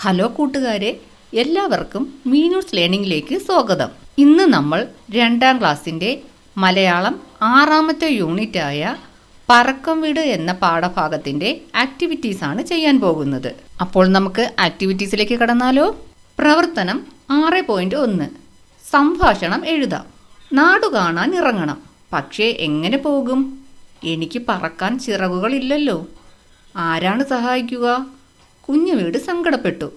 Hello കൂട്ടുകാരെ എല്ലാവർക്കും മീനൂസ് ലേണിംഗിലേക്ക് സ്വാഗതം. ഇന്ന് നമ്മൾ രണ്ടാം ക്ലാസ്സിന്റെ മലയാളം ആറാമത്തെ യൂണിറ്റായ പറക്കം വീട് എന്ന പാഠഭാഗത്തിന്റെ ആക്ടിവിറ്റീസ് ആണ് ചെയ്യാൻ പോകുന്നത്. അപ്പോൾ നമുക്ക് ആക്ടിവിറ്റീസിലേക്ക് കടന്നാലോ? പ്രവർത്തനം ആറ് പോയിന്റ് ഒന്ന്. സംഭാഷണം എഴുതാം. നാടു കാണാൻ ഇറങ്ങണം. പക്ഷേ എങ്ങനെ പോകും? എനിക്ക് പറക്കാൻ ചിറകുകളില്ലല്ലോ. ആരാണ് സഹായിക്കുക? കുഞ്ഞുവീട് സങ്കടപ്പെട്ടു.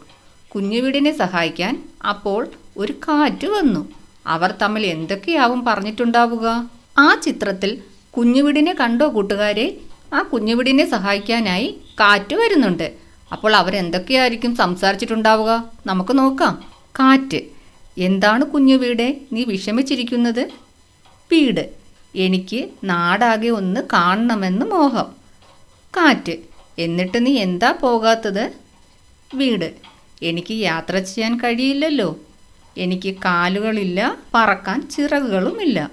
കുഞ്ഞുവീടിനെ സഹായിക്കാൻ അപ്പോൾ ഒരു കാറ്റ് വന്നു. അവർ തമ്മിൽ എന്തൊക്കെയാവും പറഞ്ഞിട്ടുണ്ടാവുക? ആ ചിത്രത്തിൽ കുഞ്ഞുവീടിനെ കണ്ടോ കൂട്ടുകാരെ? ആ കുഞ്ഞുവീടിനെ സഹായിക്കാനായി കാറ്റ് വരുന്നുണ്ട്. അപ്പോൾ അവരെന്തൊക്കെയായിരിക്കും സംസാരിച്ചിട്ടുണ്ടാവുക? നമുക്ക് നോക്കാം. കാറ്റ്. എന്താണ് കുഞ്ഞുവീടെ നീ വിഷമിച്ചിരിക്കുന്നത്? വീട്. എനിക്ക് നാടാകെ ഒന്ന് കാണണമെന്ന് മോഹം. കാറ്റ്. എന്നിട്ട് നീ എന്താ പോകാത്തത്? വീട്. എനിക്ക് യാത്ര ചെയ്യാൻ കഴിയില്ലല്ലോ. എനിക്ക് കാലുകളില്ല പറക്കാൻ ചിറകുകളുമില്ല.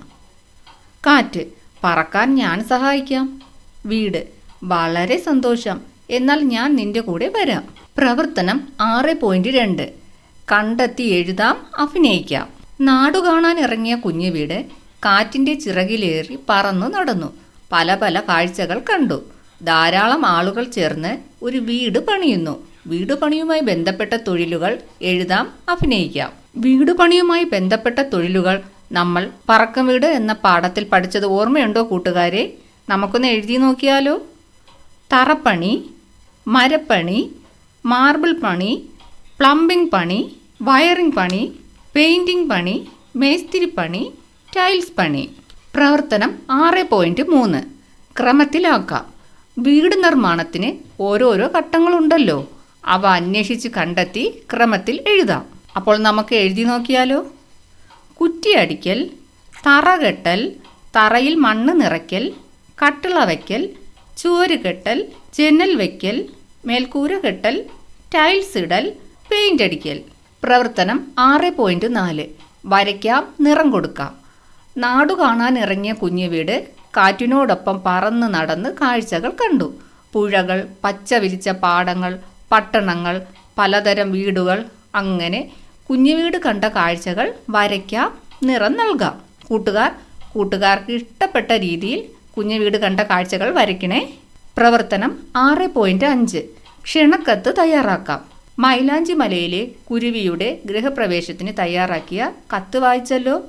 കാറ്റ് പറക്കാൻ ഞാൻ സഹായിക്കാം. വീട് വളരെ സന്തോഷം. എന്നാൽ ഞാൻ നിന്റെ കൂടെ വരാം. പ്രവർത്തനം ആറ് പോയിന്റ് രണ്ട്. കണ്ടെത്തി എഴുതാം അഭിനയിക്കാം. നാടു കാണാൻ ഇറങ്ങിയ കുഞ്ഞു വീട് കാറ്റിന്റെ ചിറകിലേറി പറന്നു നടന്നു. പല പല കാഴ്ചകൾ കണ്ടു. ധാരാളം ആളുകൾ ചേർന്ന് ഒരു വീട് പണിയുന്നു. വീട് പണിയുമായി ബന്ധപ്പെട്ട തൊഴിലുകൾ എഴുതാം അഭിനയിക്കാം. വീടുപണിയുമായി ബന്ധപ്പെട്ട തൊഴിലുകൾ നമ്മൾ പറക്കം വീട് എന്ന പാഠത്തിൽ പഠിച്ചത് ഓർമ്മയുണ്ടോ കൂട്ടുകാരെ? നമുക്കൊന്ന് എഴുതി നോക്കിയാലോ? തറപ്പണി മരപ്പണി മാർബിൾ പണി പ്ലംബിംഗ് പണി വയറിംഗ് പണി പെയിന്റിംഗ് പണി മേസ്തിരി പണി ടൈൽസ് പണി. പ്രവർത്തനം ആറ് പോയിന്റ് മൂന്ന്. ക്രമത്തിലാക്കാം. വീട് നിർമ്മാണത്തിന് ഓരോരോ ഘട്ടങ്ങളുണ്ടല്ലോ. അവ അന്വേഷിച്ച് കണ്ടെത്തി ക്രമത്തിൽ എഴുതാം. അപ്പോൾ നമുക്ക് എഴുതി നോക്കിയാലോ? കുറ്റിയടിക്കൽ തറ കെട്ടൽ തറയിൽ മണ്ണ് നിറയ്ക്കൽ കട്ടിള വയ്ക്കൽ ചുവര് കെട്ടൽ ജനൽ വയ്ക്കൽ മേൽക്കൂര കെട്ടൽ ടൈൽസ് ഇടൽ പെയിന്റ് അടിക്കൽ. പ്രവർത്തനം ആറ് പോയിന്റ് നാല്. വരയ്ക്കാം നിറം കൊടുക്കാം. നാടു കാണാൻ ഇറങ്ങിയ കുഞ്ഞു വീട് കാറ്റിനോടൊപ്പം പറന്ന് നടന്ന് കാഴ്ചകൾ കണ്ടു. പുഴകൾ പച്ച വിരിച്ച പാടങ്ങൾ പട്ടണങ്ങൾ പലതരം വീടുകൾ അങ്ങനെ കുഞ്ഞു വീട് കണ്ട കാഴ്ചകൾ വരയ്ക്കാം നിറം നൽകാം. കൂട്ടുകാർ കൂട്ടുകാർക്ക് ഇഷ്ടപ്പെട്ട രീതിയിൽ കുഞ്ഞു വീട് കണ്ട കാഴ്ചകൾ വരയ്ക്കണേ. പ്രവർത്തനം ആറ് പോയിന്റ് അഞ്ച്. ക്ഷണക്കത്ത് തയ്യാറാക്കാം. മൈലാഞ്ചി മലയിലെ കുരുവിയുടെ ഗൃഹപ്രവേശത്തിന് തയ്യാറാക്കിയ കത്ത് വായിച്ചല്ലോ.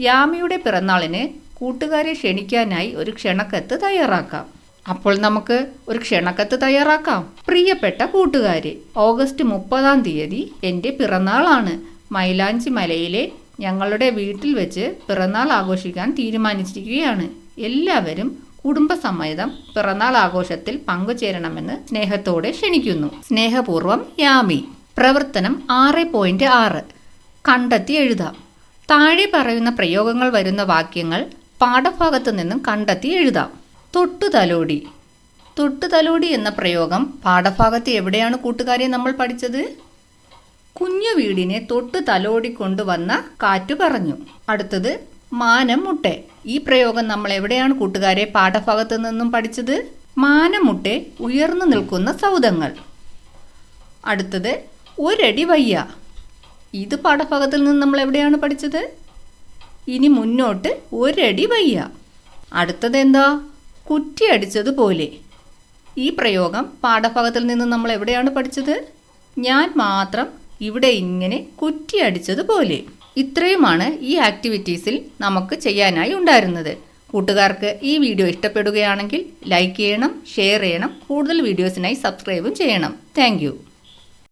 യാമിയുടെ പിറന്നാളിന് കൂട്ടുകാരെ ക്ഷണിക്കാനായി ഒരു ക്ഷണക്കത്ത് തയ്യാറാക്കാം. അപ്പോൾ നമുക്ക് ഒരു ക്ഷണക്കത്ത് തയ്യാറാക്കാം. പ്രിയപ്പെട്ട കൂട്ടുകാരെ ഓഗസ്റ്റ് മുപ്പതാം തീയതി എന്റെ പിറന്നാളാണ്. മൈലാഞ്ചി മലയിലെ ഞങ്ങളുടെ വീട്ടിൽ വെച്ച് പിറന്നാൾ ആഘോഷിക്കാൻ തീരുമാനിച്ചിരിക്കുകയാണ്. എല്ലാവരും കുടുംബസമേതം പിറന്നാൾ ആഘോഷത്തിൽ പങ്കുചേരണമെന്ന് സ്നേഹത്തോടെ ക്ഷണിക്കുന്നു. സ്നേഹപൂർവം യാമി. പ്രവർത്തനം ആറ് പോയിന്റ് ആറ്. കണ്ടെത്തി എഴുതാം. താഴെ പറയുന്ന പ്രയോഗങ്ങൾ വരുന്ന വാക്യങ്ങൾ പാഠഭാഗത്തു നിന്നും കണ്ടെത്തി എഴുതാം. തൊട്ടു തലോടി. തൊട്ടു തലോടി എന്ന പ്രയോഗം പാഠഭാഗത്ത് എവിടെയാണ് കൂട്ടുകാരെ നമ്മൾ പഠിച്ചത്? കുഞ്ഞു വീടിനെ തൊട്ടു തലോടി കൊണ്ടുവന്ന കാറ്റ് പറഞ്ഞു. അടുത്തത് മാനം മുട്ടെ ഈ പ്രയോഗം നമ്മൾ എവിടെയാണ് കൂട്ടുകാരെ പാഠഭാഗത്ത് നിന്നും പഠിച്ചത്? മാനം മുട്ടെ ഉയർന്നു നിൽക്കുന്ന സൗദങ്ങൾ. അടുത്തത് ഒരടി വയ്യ. ഇത് പാഠഭാഗത്തിൽ നിന്ന് നമ്മൾ എവിടെയാണ് പഠിച്ചത്? ഇനി മുന്നോട്ട് ഒരടി വയ്യ. അടുത്തത് എന്താ? കുറ്റി അടിച്ചതുപോലെ ഈ പ്രയോഗം പാഠഭാഗത്തിൽ നിന്ന് നമ്മൾ എവിടെയാണ് പഠിച്ചത്? ഞാൻ മാത്രം ഇവിടെ ഇങ്ങനെ കുറ്റിയടിച്ചതുപോലെ. ഇത്രയുമാണ് ഈ ആക്ടിവിറ്റീസിൽ നമുക്ക് ചെയ്യാനായി ഉണ്ടായിരുന്നത്. കൂട്ടുകാർക്ക് ഈ വീഡിയോ ഇഷ്ടപ്പെടുകയാണെങ്കിൽ ലൈക്ക് ചെയ്യണം ഷെയർ ചെയ്യണം കൂടുതൽ വീഡിയോസിനായി സബ്സ്ക്രൈബും ചെയ്യണം. താങ്ക്